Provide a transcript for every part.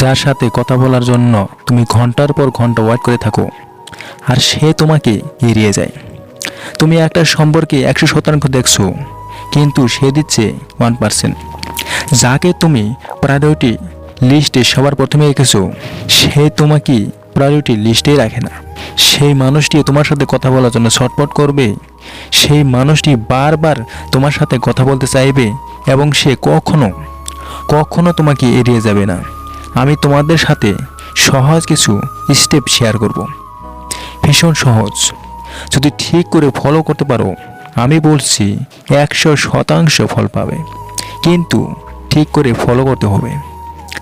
যার সাথে কথা বলার জন্য তুমি ঘণ্টার পর ঘণ্টা ওয়েট করে থাকো, আর সে তোমাকে এড়িয়ে যায়। তুমি একটা সম্পর্কে একশো শতাংশ দেখছ, কিন্তু সে দিচ্ছে ওয়ান পার্সেন্ট যাকে তুমি প্রায়োরিটি লিস্টে সবার প্রথমে রেখেছো, সে তোমাকে প্রায়োরিটি লিস্টেই রাখে না। সেই মানুষটি তোমার সাথে কথা বলার জন্য ছটপট করবে, সেই মানুষটি বারবার তোমার সাথে কথা বলতে চাইবে, এবং সে কখনো কখনো তোমাকে এড়িয়ে যাবে না। আমি তোমাদের সাথে সহজ কিছু স্টেপ শেয়ার করব। ভীষণ সহজ। যদি ঠিক করে ফলো করতে পারো, আমি বলছি একশো শতাংশ ফল পাবে। কিন্তু ঠিক করে ফলো করতে হবে।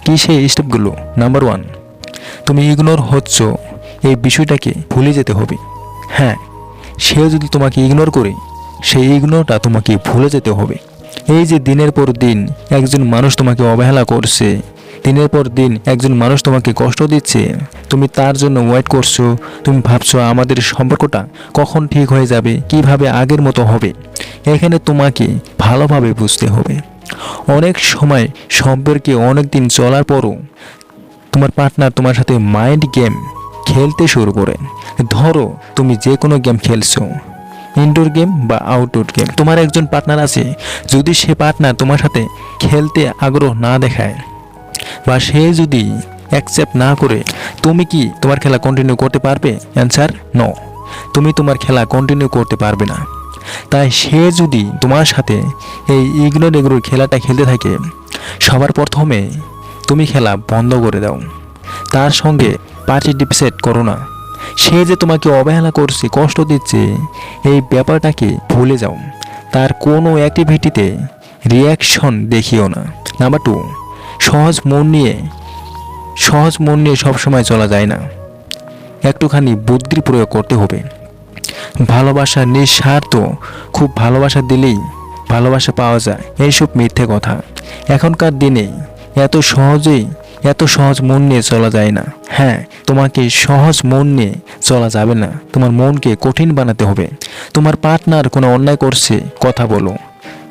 কী সেই স্টেপগুলো নাম্বার ওয়ান তুমি ইগনোর হচ্ছ এই বিষয়টাকে ভুলে যেতে হবে। হ্যাঁ সেও যদি তোমাকে ইগনোর করে, সেই ইগনোরটা তোমাকে ভুলে যেতে হবে। এই যে দিনের পর দিন একজন মানুষ তোমাকে অবহেলা করছে দিনের পর দিন একজন মানুষ তোমাকে কষ্ট দিচ্ছে। তুমি তার জন্য ওয়েট করছ। তুমি ভাবছ, আমাদের সম্পর্কটা কখন ঠিক হয়ে যাবে? কীভাবে আগের মতো হবে? এখানে তোমাকে ভালোভাবে বুঝতে হবে। অনেক সময় সম্পর্কে অনেক দিন চলার পরও তোমার পার্টনার তোমার সাথে মাইন্ড গেম খেলতে শুরু করে। ধরো, তুমি যে কোনো গেম খেলছো। ইনডোর গেম বা আউটডোর গেম তোমার একজন পার্টনার আছে। যদি সে পার্টনার তোমার সাথে খেলতে আগ্রহ না দেখায় বা সে যদি অ্যাকসেপ্ট না করে, তুমি কি তোমার খেলা কন্টিনিউ করতে পারবে? অ্যান্সার নো তুমি তোমার খেলা কন্টিনিউ করতে পারবে না। তাই সে যদি তোমার সাথে এই ইগনোর এগনোর খেলাটা খেলতে থাকে, সবার প্রথমে তুমি খেলা বন্ধ করে দাও। তার সঙ্গে পার্টিসিপেট করো না। সে যে তোমাকে অবহেলা করছে, কষ্ট দিচ্ছে, এই ব্যাপারটাকে ভুলে যাও। তার কোনো অ্যাক্টিভিটিতে রিয়াকশন দেখিও না। নাম্বার টু সহজ মন নিয়ে, সহজ মন নিয়ে সবসময় চলা যায় না। একটুখানি বুদ্ধির প্রয়োগ করতে হবে। ভালোবাসা নিঃস্বার্থ, খুব ভালোবাসা দিলেই ভালোবাসা পাওয়া যায়, এইসব মিথ্যে কথা। এখনকার দিনে এত সহজেই, এত সহজ মন নিয়ে চলা যায় না। হ্যাঁ তোমাকে সহজ মন নিয়ে চলা যাবে না। তোমার মনকে কঠিন বানাতে হবে। তোমার পার্টনার কোনো অন্যায় করছে, কথা বলো।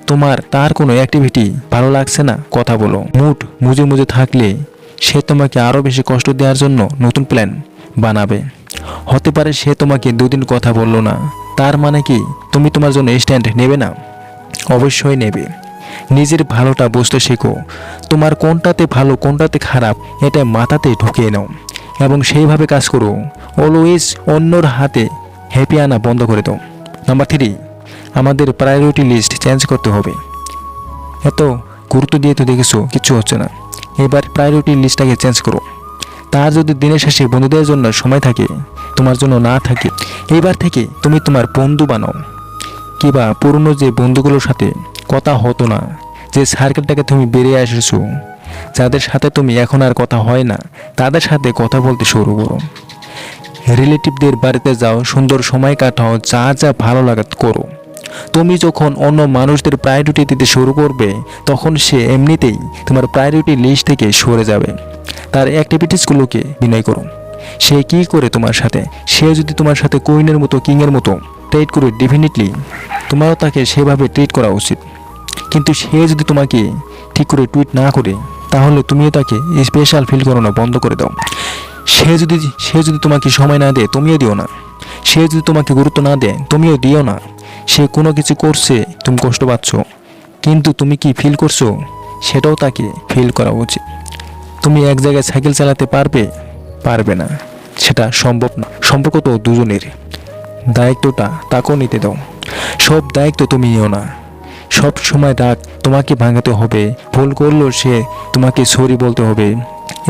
তোমার তার কোনো অ্যাক্টিভিটি ভালো লাগছে না? কথা বলো। মুড মুজে মুজে থাকলে সে তোমাকে আরও বেশি কষ্ট দেওয়ার জন্য নতুন প্ল্যান বানাবে। হতে পারে সে তোমাকে দুদিন কথা বলল না। তার মানে কি? তুমি তোমার জন্য স্ট্যান্ড নেবে না? অবশ্যই নেবে। নিজের ভালোটা বুঝতে শেখো। তোমার কোনটাতে ভালো, কোনটাতে খারাপ, এটা মাথাতে ঢুকিয়ে নাও। এবং সেইভাবে কাজ করো। অলওয়েজ অন্যর হাতে হ্যাপি আনা বন্ধ করে দাও। নাম্বার থ্রি আমাদের প্রায়োরিটি লিস্ট চেঞ্জ করতে হবে। এত গুরুত্ব দিয়ে তো দেখেছ, কিচ্ছু হচ্ছে না। এবার প্রায়োরিটি লিস্টটাকে চেঞ্জ করো। তার যদি দিনের শেষে বন্ধুদের জন্য সময় থাকে, তোমার জন্য না থাকে, এবার থেকে তুমি তোমার বন্ধু বানাও। কিবা পুরনো যে বন্ধুগুলোর সাথে কথা হতো না, যে সার্কেলটাকে তুমি বেরিয়ে এসেছ, যাদের সাথে তুমি এখন আর কথা হয় না, তাদের সাথে কথা বলতে শুরু করো। রিলেটিভদের বাড়িতে যাও, সুন্দর সময় কাটাও, যা যা ভালো লাগা করো। তুমি যখন অন্য মানুষদের প্রায়োরিটি দিতে শুরু করবে, তখন সে এমনিতেই তোমার প্রায়োরিটি লিস্ট থেকে সরে যাবে। তার অ্যাক্টিভিটিসগুলোকে বিনয় করো। সে কি করে তোমার সাথে? সে যদি তোমার সাথে কুইনের মতো, কিংয়ের মতো ট্রিট করে ডেফিনেটলি তোমারও তাকে সেভাবে ট্রিট করা উচিত। কিন্তু সে যদি তোমাকে ঠিক করে টুইট না করে, তাহলে তুমিও তাকে স্পেশাল ফিল করো না, বন্ধ করে দাও। সে যদি সে যদি তোমাকে সময় না দেয়, তুমিও দিও না। সে যদি তোমাকে গুরুত্ব না দেয়, তুমিও দিও না। সে কোনো কিছু করছে, তুমি কষ্ট পাচ্ছ। কিন্তু তুমি কি ফিল করছ? সেটাও তাকে ফিল করা উচিত। তুমি এক জায়গায় সাইকেল চালাতে পারবে? পারবে না। সেটা সম্ভব না। সম্পর্ক তো দুজনের দায়িত্বটা তাকেও নিতে দাও। সব দায়িত্ব তুমি নিও না। সব সময় রাগ তোমাকে ভাঙাতে হবে। ভুল করলেও সে তোমাকে সরি বলতে হবে।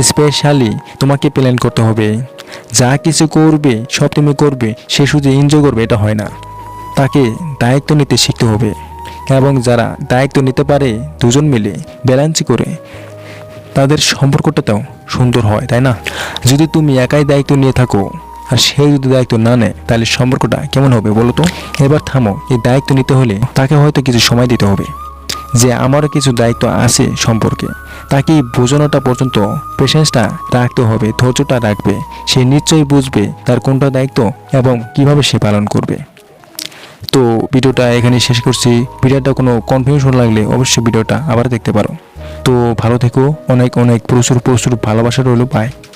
স্পেশালি তোমাকে প্ল্যান করতে হবে। যা কিছু করবে, সব তুমি করবে। সে শুধু এনজয় করবে, এটা হয় না। তাকে দায়িত্ব নিতে শিখতে হবে এবং যারা দায়িত্ব নিতে পারে দুজন মিলে ব্যালেন্স করে তাদের সম্পর্কটাতেও সুন্দর হয়, তাই না? যদি তুমি একাই দায়িত্ব নিয়ে থাকো আর সে যদি দায়িত্ব না নেয়, তাহলে সম্পর্কটা কেমন হবে বলো তো? এবার থামো, এই দায়িত্ব নিতে হলে তাকে হয়তো কিছু সময় দিতে হবে। যে আমারও কিছু দায়িত্ব আছে সম্পর্কে, তাকে বোঝানোটা পর্যন্ত পেশেন্সটা রাখতে হবে, ধৈর্যটা রাখবে। সে নিশ্চয়ই বুঝবে তার কোনটা দায়িত্ব এবং কীভাবে সে পালন করবে। তো ভিডিওটা এখানে শেষ করছি। ভিডিওটা কোনো কনফিউশন লাগলে অবশ্যই ভিডিওটা আবার দেখতে পারো। তো ভালো থেকো। অনেক অনেক প্রচুর প্রচুর ভালোবাসা রইল। পায়